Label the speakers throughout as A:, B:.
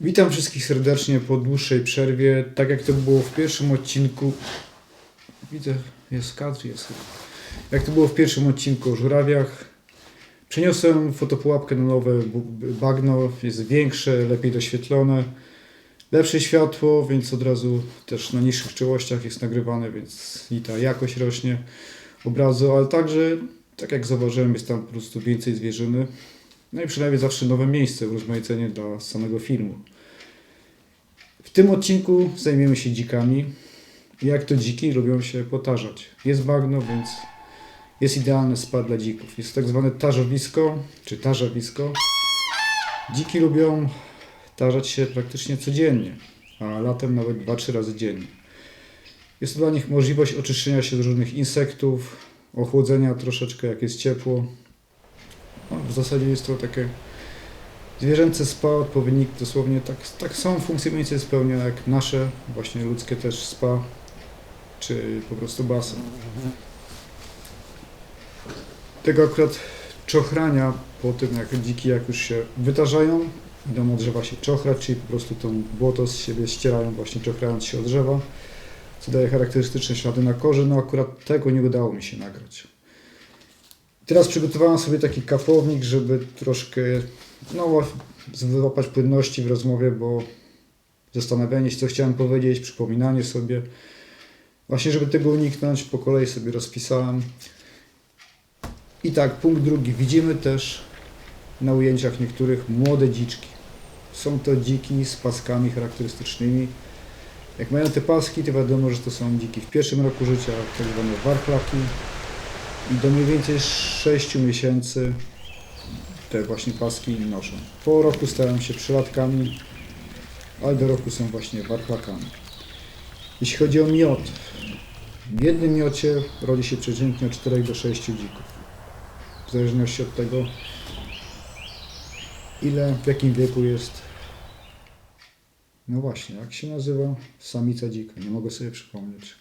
A: Witam wszystkich serdecznie po dłuższej przerwie. Tak jak to było w pierwszym odcinku. Widzę, jest kadr, jest. Jak to było w pierwszym odcinku o żurawiach. Przeniosłem fotopułapkę na nowe bagno. Jest większe, lepiej doświetlone. Lepsze światło, więc od razu też na niższych czułościach jest nagrywane, więc i ta jakość rośnie obrazu, ale także, tak jak zauważyłem, jest tam po prostu więcej zwierzyny. No i przynajmniej zawsze nowe miejsce, urozmaicenie dla samego filmu. W tym odcinku zajmiemy się dzikami. Jak to dziki lubią się potarzać. Jest bagno, więc jest idealny spad dla dzików. Jest tak zwane tarzowisko, czy tarzawisko. Dziki lubią tarzać się praktycznie codziennie, a latem nawet 2-3 razy dziennie. Jest to dla nich możliwość oczyszczenia się z różnych insektów, ochłodzenia troszeczkę jak jest ciepło. Zasadzie jest to takie zwierzęce spa, odpowiednik dosłownie tak, tak są funkcje mniej więcej spełnia jak nasze, właśnie ludzkie też spa, czy po prostu basen. Tego akurat czochrania po tym jak dziki jak już się wytarzają, idą od drzewa się czochrać, czyli po prostu to błoto z siebie ścierają właśnie czochrając się od drzewa, co daje charakterystyczne ślady na korze, no akurat tego nie udało mi się nagrać. Teraz przygotowałem sobie taki kafownik, żeby troszkę no, wyłapać płynności w rozmowie, bo zastanawianie się, co chciałem powiedzieć, przypominanie sobie. Właśnie, żeby tego uniknąć, po kolei sobie rozpisałem. I tak, punkt drugi. Widzimy też na ujęciach niektórych młode dziczki. Są to dziki z paskami charakterystycznymi. Jak mają te paski, to wiadomo, że to są dziki w pierwszym roku życia, tak zwane warchlaki. Do mniej więcej 6 miesięcy te właśnie paski noszą. Po roku stają się przylatkami, ale do roku są właśnie warchlakami. Jeśli chodzi o miod, w jednym miocie rodzi się przeciętnie od 4 do 6 dzików. W zależności od tego, ile, w jakim wieku jest. No właśnie, jak się nazywa samica dzika? Nie mogę sobie przypomnieć.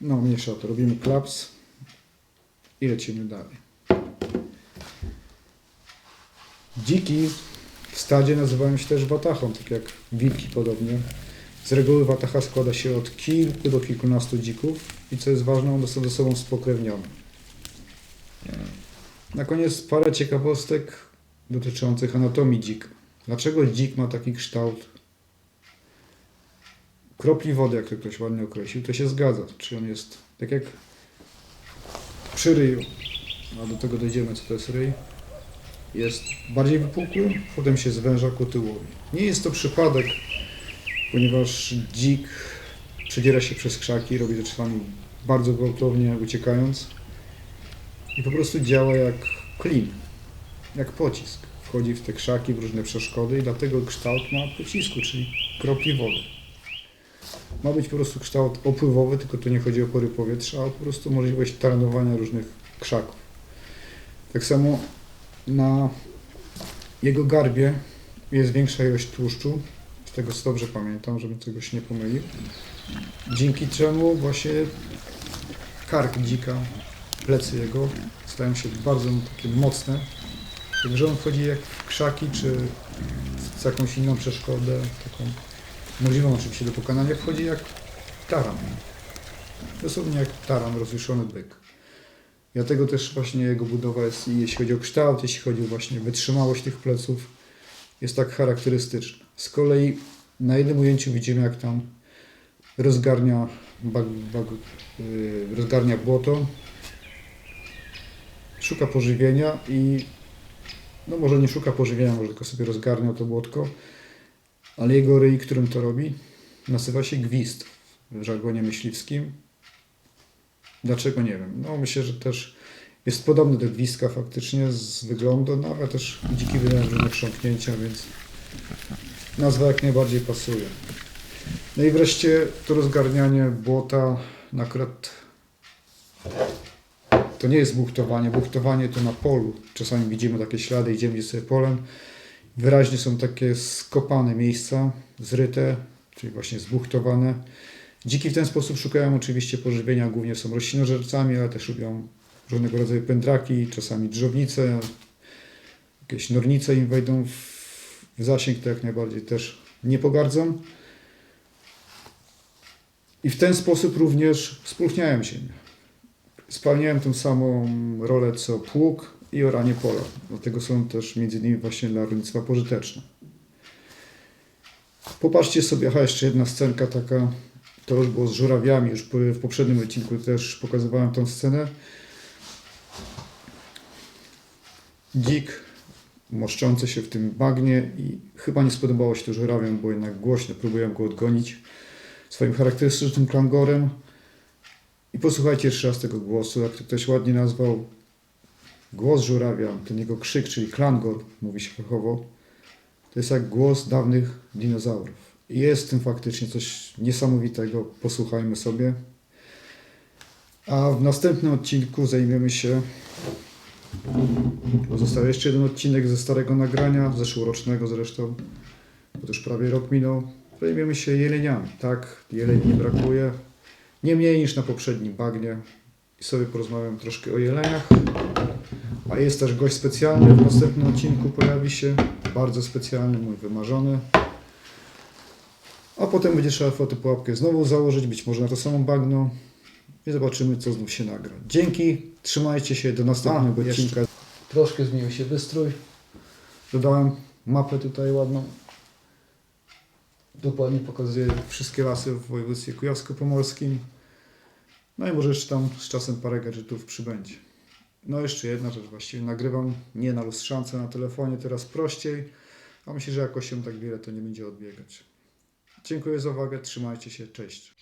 A: No, mniejsza to. Robimy klaps i lecimy dalej. Dziki w stadzie nazywają się też watachą, tak jak wilki podobnie. Z reguły watacha składa się od kilku do kilkunastu dzików i co jest ważne, one są ze sobą spokrewnione. Na koniec parę ciekawostek dotyczących anatomii dzika. Dlaczego dzik ma taki kształt kropli wody, jak to ktoś ładnie określił, to się zgadza. Czy on jest tak jak przy ryju, a do tego dojdziemy, co to jest ryj, jest bardziej wypukły, potem się zwęża ku tyłowi. Nie jest to przypadek, ponieważ dzik przedziera się przez krzaki, robi to czasami bardzo gwałtownie, uciekając i po prostu działa jak klin, jak pocisk. Wchodzi w te krzaki, w różne przeszkody i dlatego kształt ma pocisku, czyli kropli wody ma być po prostu kształt opływowy, tylko tu nie chodzi o pory powietrza, a po prostu możliwość taranowania różnych krzaków. Tak samo na jego garbie jest większa ilość tłuszczu, z tego co dobrze pamiętam, żebym czegoś nie pomylił. Dzięki czemu właśnie kark dzika, plecy jego stają się bardzo takie mocne, także on wchodzi jak w krzaki, czy z jakąś inną przeszkodę, taką możliwą oczywiście do pokonania, wchodzi jak taran. Dosłownie jak taran, rozjuszony byk. Dlatego też właśnie jego budowa jest, jeśli chodzi o kształt, jeśli chodzi o właśnie wytrzymałość tych pleców, jest tak charakterystyczna. Z kolei na jednym ujęciu widzimy, jak tam rozgarnia, bag, bag, yy, rozgarnia błoto, szuka pożywienia i no może nie szuka pożywienia, może tylko sobie rozgarnia to błotko, ale jego ryj, którym to robi, nazywa się gwizd w żargonie myśliwskim. Dlaczego nie wiem. No myślę, że też jest podobny do gwizdka faktycznie z wyglądu, no ale też dziki wydają różne chrząknięcia, więc nazwa jak najbardziej pasuje. No i wreszcie to rozgarnianie błota na akurat to nie jest buchtowanie. Buchtowanie to na polu. Czasami widzimy takie ślady, idziemy sobie polem. Wyraźnie są takie skopane miejsca, zryte, czyli właśnie zbuchtowane. Dziki w ten sposób szukają oczywiście pożywienia, głównie są roślinożercami, ale też lubią różnego rodzaju pędraki, czasami drzownice, jakieś nornice im wejdą w, zasięg, to jak najbardziej też nie pogardzą. I w ten sposób również spróchniałem ziemię. Spełniałem tą samą rolę co pług i oranie pola. Dlatego są też między innymi właśnie dla rolnictwa pożyteczne. Popatrzcie sobie, aha, jeszcze jedna scenka taka, to już było z żurawiami, już w poprzednim odcinku też pokazywałem tą scenę. Dzik moszczący się w tym bagnie i chyba nie spodobało się to żurawiom, bo jednak głośno próbują go odgonić swoim charakterystycznym klangorem. I posłuchajcie jeszcze raz tego głosu, jak to ktoś ładnie nazwał głos żurawia, ten jego krzyk, czyli klangor, mówi się fachowo, to jest jak głos dawnych dinozaurów. I jest w tym faktycznie coś niesamowitego, posłuchajmy sobie. A w następnym odcinku zajmiemy się Został jeszcze jeden odcinek ze starego nagrania, zeszłorocznego zresztą, bo już prawie rok minął. Zajmiemy się jeleniami, tak? Jeleń nie brakuje. Nie mniej niż na poprzednim bagnie. I sobie porozmawiam troszkę o jeleniach. A jest też gość specjalny w następnym odcinku pojawi się. Bardzo specjalny, mój wymarzony. A potem będzie trzeba fotopułapkę znowu założyć, być może na to samo bagno. I zobaczymy, co znów się nagra. Dzięki, trzymajcie się do następnego
B: A, jeszcze.
A: odcinka. Troszkę zmienił się wystrój. Dodałem mapę tutaj ładną. Dokładnie pokazuje wszystkie lasy w województwie kujawsko-pomorskim. No i może jeszcze tam z czasem parę gadżetów przybędzie. No jeszcze jedna rzecz, właściwie nagrywam nie na lustrzance na telefonie, teraz prościej, a myślę, że jakością tak wiele to nie będzie odbiegać. Dziękuję za uwagę, trzymajcie się, cześć.